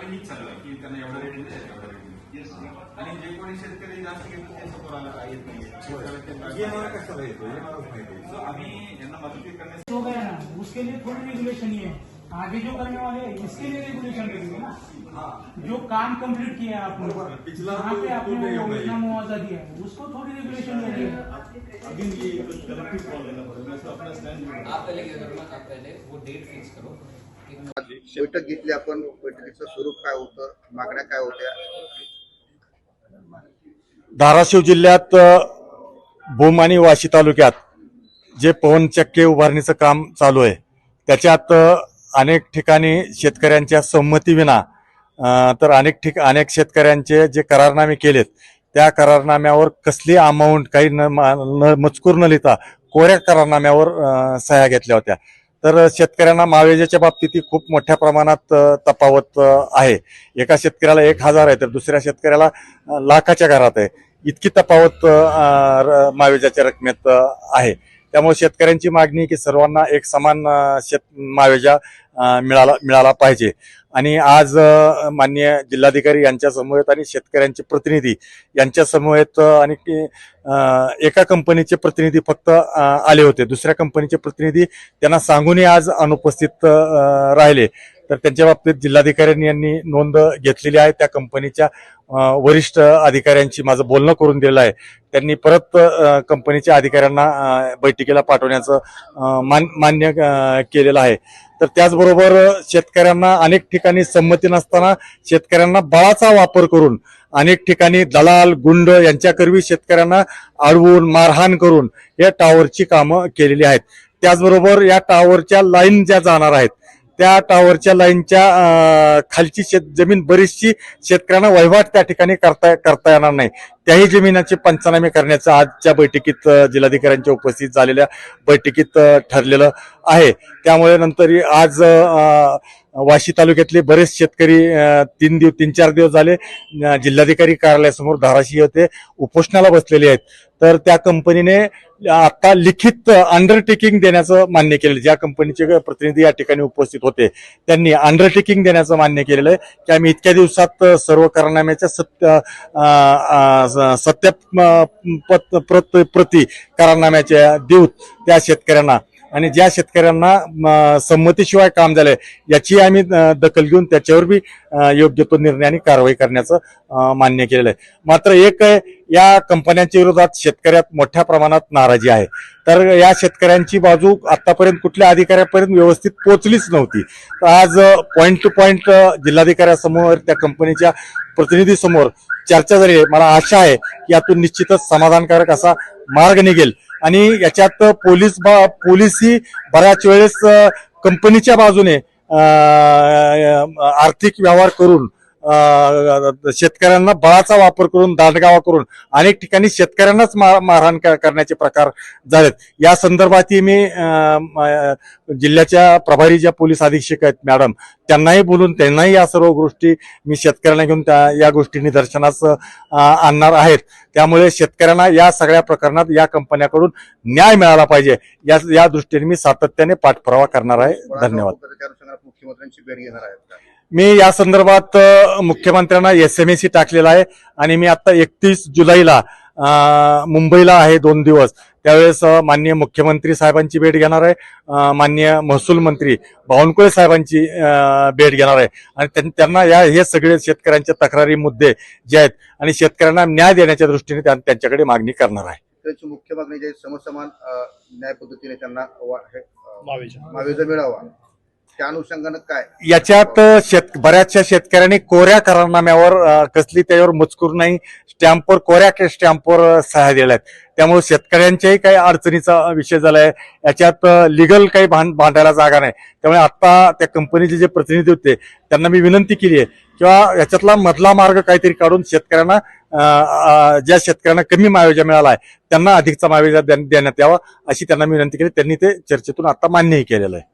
की त्यांना एवढा रेट एवढा रेट आणि जे कोणी शेतकरी जास्त घेतो ते समोर आला काय येत नाही. कशाला येतो माहिती आम्ही यांना मदत तो उसके लिए थोड़ी रेगुलेशन है आगे जो करने वाले इसके लिए रेगुलेशन करेंगे ना. जो काम कंप्लीट किया आपने पिछला यहाँ पे आपने इतना मुआवजा दिया है उसको थोड़ी रेगुलेशन देनी है आप पहले आप पहले वो डेट फिक्स करो। बैठक घेतली आपण. बैठकीचं स्वरूप काय होतं? मागण्या काय होत्या? धाराशिव जिल्ह्यात भूम आणि वाशी तालुक्यात जे पवनचक्के उभारणीचं काम चालू आहे त्याच्यात अनेक ठिकाणी शेतकऱ्यांच्या संमतीविना तर अनेक ठिक अनेक शेतकऱ्यांचे जे करारनामे केलेत त्या करारनाम्यावर कसली अमाऊंट काही न मा- न- मजकूर न लिहिता कोऱ्या करारनाम्यावर सह्या घेतल्या होत्या. तर शेतकऱ्यांना मावेजाच्या बाबतीत खूप मोठ्या प्रमाणात तपावत तफावत आहे. एका शेतकऱ्याला एक हजार आहे तर दुसऱ्या शेतकऱ्याला लाखाच्या घरात आहे. इतकी तफावत र- मावेजाच्या रकमेत आहे. त्यामुळे शेतकऱ्यांची मागणी की सर्वांना एक समान शेत मावेजा मिळाला मिळाला पाहिजे. आणि आज मान्य माननीय जिल्हाधिकारी यांच्या समवेत आणि शेतकऱ्यांचे प्रतिनिधी यांच्या समवेत आणि एका कंपनीचे प्रतिनिधी फक्त आले होते. दुसऱ्या कंपनीचे प्रतिनिधी त्यांना सांगूनही आज अनुपस्थित राहिले. तर त्यांच्या बाबतीत जिल्हाधिकाऱ्यांनी यांनी नोंद घेतलेली आहे. त्या कंपनीच्या वरिष्ठ अधिकाऱ्यांशी माझं बोलणं करून दिलेलं आहे. त्यांनी परत कंपनीच्या अधिकाऱ्यांना बैठकीला पाठवण्याचं मान मान्य केलेलं आहे. तर त्याचबरोबर शेतकऱ्यांना अनेक ठिकाणी संमती नसताना शेतकऱ्यांना बळाचा वापर करून अनेक ठिकाणी दलाल गुंड यांच्याकरवी शेतकऱ्यांना अडवून मारहाण करून या टावरची कामं केलेली आहेत. त्याचबरोबर या टावरच्या लाईन ज्या जाणार आहेत त्या टावरच्या लाईनच्या खालची शेत जमीन बरीचशी शेतकऱ्यांना वहिवाट त्या ठिकाणी करता करता येणार नाही. त्याही जमिनाचे पंचनामे करण्याचं आजच्या बैठकीत जिल्हाधिकाऱ्यांच्या उपस्थित झालेल्या बैठकीत ठरलेलं आहे. त्यामुळे नंतर आज वाशी तालुक्यातले बरेच शेतकरी तीन दिवस तीन चार दिवस झाले जिल्हाधिकारी कार्यालयासमोर धाराशी होते उपोषणाला बसलेले आहेत. तर त्या कंपनीने आता लिखित अंडरटेकिंग देण्याचं मान्य केलेलं ज्या कंपनीचे प्रतिनिधी या ठिकाणी उपस्थित होते त्यांनी अंडरटेकिंग देण्याचं मान्य केलेलं आहे की आम्ही इतक्या दिवसात सर्व करणाम्याच्या सत्य सत्य पत- प्रत प्रती करारनाम्याच्या देऊत त्या शेतकऱ्यांना. आणि ज्या शेतकऱ्यांना संमतीशिवाय काम झालंय याची आम्ही दखल घेऊन त्याच्यावर बी योग्य तो निर्णय आणि कारवाई करण्याचं मान्य केलेलं आहे. मात्र एक या कंपन्यांच्या विरोधात शेतकऱ्यात मोठ्या प्रमाणात नाराजी आहे. तर या शेतकऱ्यांची बाजू आतापर्यंत कुठल्या अधिकाऱ्यापर्यंत व्यवस्थित पोचलीच नव्हती. तर आज पॉईंट टू पॉईंट जिल्हाधिकाऱ्यासमोर त्या कंपनीच्या प्रतिनिधीसमोर चर्चा झाली आहे मला आशा आहे की यातून निश्चितच समाधानकारक असा मार्ग निघेल. आणि याच्यात पोलीस बा पोलीसही बऱ्याच वेळेस कंपनीच्या बाजूने आर्थिक व्यवहार करून शेतकऱ्यांना बळाचा वापर करून दांडगावा करून अनेक ठिकाणी शेतकऱ्यांनाच मारहाण करण्याचे प्रकार झालेत. या संदर्भातही मी जिल्ह्याच्या प्रभारी ज्या पोलीस अधीक्षक आहेत मॅडम त्यांनाही बोलून त्यांनाही या सर्व गोष्टी मी शेतकऱ्यांना घेऊन त्या या गोष्टी निदर्शनास आणणार आहेत. त्यामुळे शेतकऱ्यांना या सगळ्या प्रकरणात या कंपन्याकडून न्याय मिळाला पाहिजे. या या दृष्टीने मी सातत्याने पाठपुरावा करणार आहे. धन्यवाद. मुख्यमंत्र्यांची भेट घेणार आहेत मी या संदर्भात मुख्यमंत्र्यांना एस एम सी टाकलेला आहे आणि मी आता एकतीस जुलैला मुंबईला आहे दोन दिवस. त्यावेळेस माननीय मुख्यमंत्री साहेबांची भेट घेणार आहे अ, माननीय महसूल मंत्री बावनकुळे साहेबांची भेट घेणार आहे. आणि त्यां- त्यांना या हे सगळे शेतकऱ्यांचे तक्रारी मुद्दे जे आहेत आणि शेतकऱ्यांना न्याय देण्याच्या दृष्टीने त्या- त्यांच्याकडे मागणी करणार आहे. त्यांची मुख्य मागणी जी समसमान न्याय पद्धतीने त्यांना. मावेजा मिळावा. त्या अनुषंगानं काय? याच्यात शेत बऱ्याचशा शेतकऱ्यांनी कोऱ्या करारनाम्यावर कसली त्याच्यावर मजकूर नाही स्टॅम्पवर कोऱ्या स्टॅम्पवर अ, सह्या दिल्या आहेत त्यामुळे शेतकऱ्यांच्याही काही अडचणीचा विषय झालाय. याच्यात लिगल काही भांड भांडायला जागा नाही. त्यामुळे आत्ता त्या कंपनीचे जे प्रतिनिधी होते त्यांना मी विनंती केली आहे किंवा याच्यातला मधला मार्ग काहीतरी काढून शेतकऱ्यांना ज्या शेतकऱ्यांना कमी मावेजा मिळाला आहे त्यांना अधिकचा मावेजा देण्यात यावा अशी त्यांना मी विनंती केली. त्यांनी ते चर्चेतून आता मान्यही केलेलं आहे.